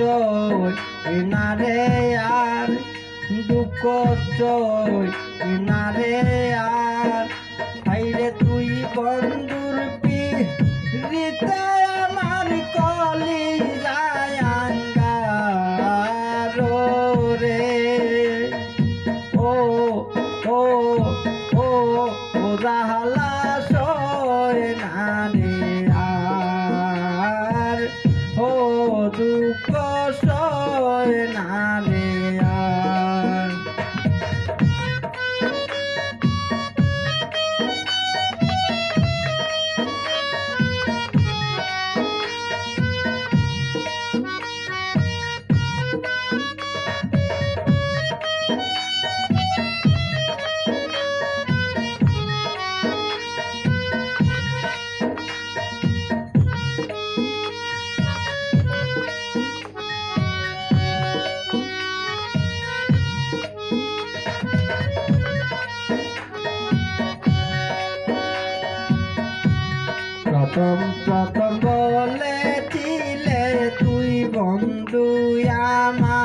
না ইনারে আর দুঃখ চই ইনারে আর। হাইরে তুই বন্ধুর পি আমার ও প্রথম বলেছিলে তুই বন্ধু আমার।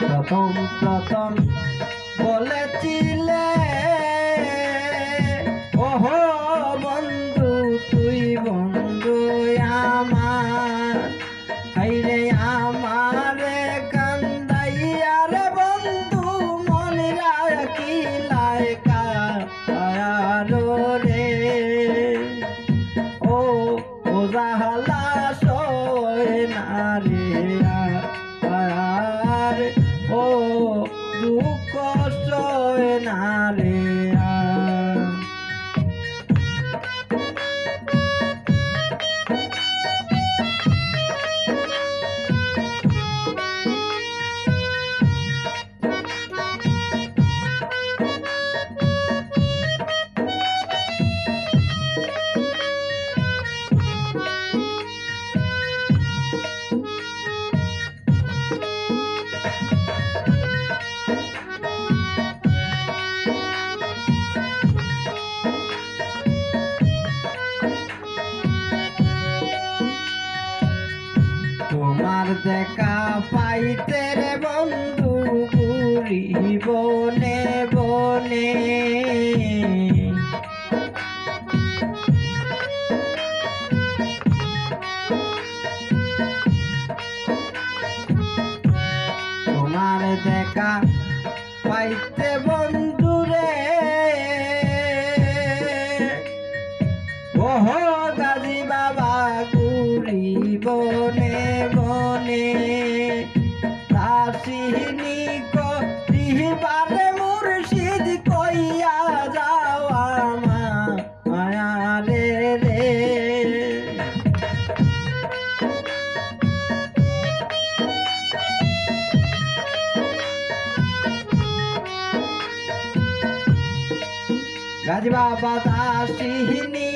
প্রথম প্রথম বলেছিলে ও দুঃখ সয় না রে দেখা পাইতে রে বন্ধু ঘুরি বনে বনে। তোমার দেখা পাইতে বন্ধু রে। ওহ! গাছ বাবা দাসিনী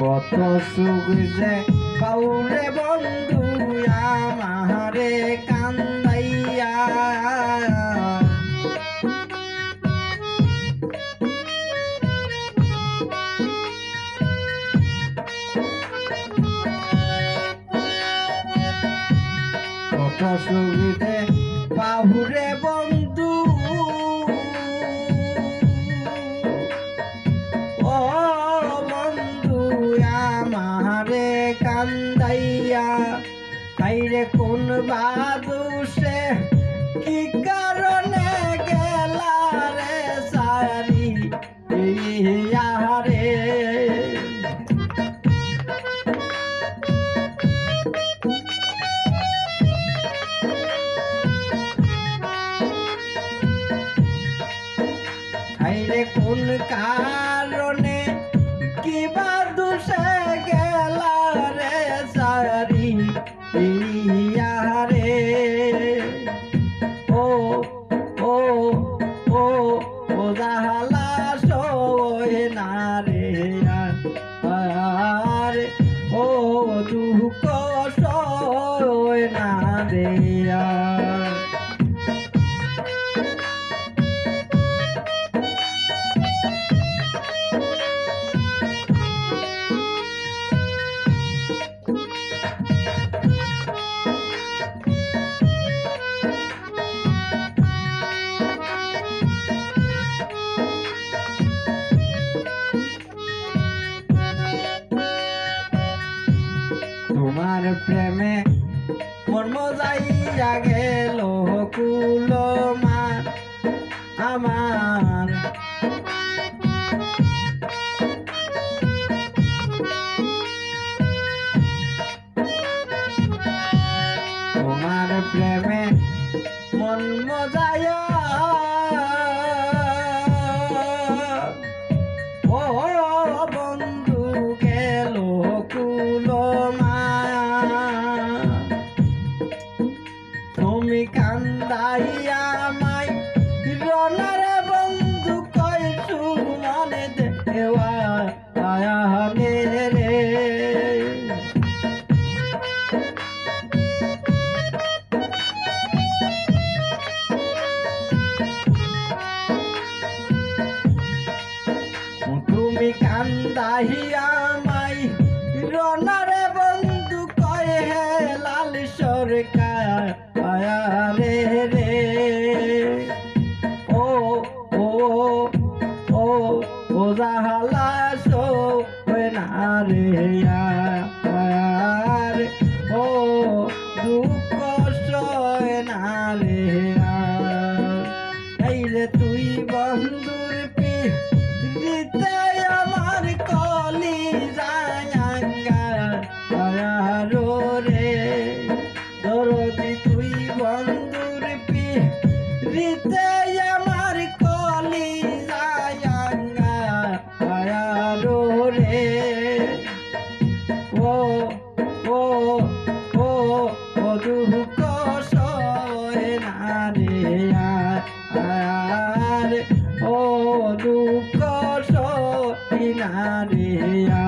কত সুখ যে পাউরে বন্ধু আমারে কান্দাইয়া। কত সুখ যে কান্দাইয়া তাইরে কোন বাদুষে কি দুঃখ সয় না রে প্রেমে মর্ম যাইয়া গেল কুল আমার। তোমার প্রেমে মন মজায় তুমি কান্দাইয়া মাই রনারে বন্ধু কইছু মনে দেওয়া তুমি কান্দাহিয়া আয়া রে। রে ও ও ও ও জাহালা সো না রে আর ও, দুঃখ সয় না রে আর ও দুঃখ সয় না রে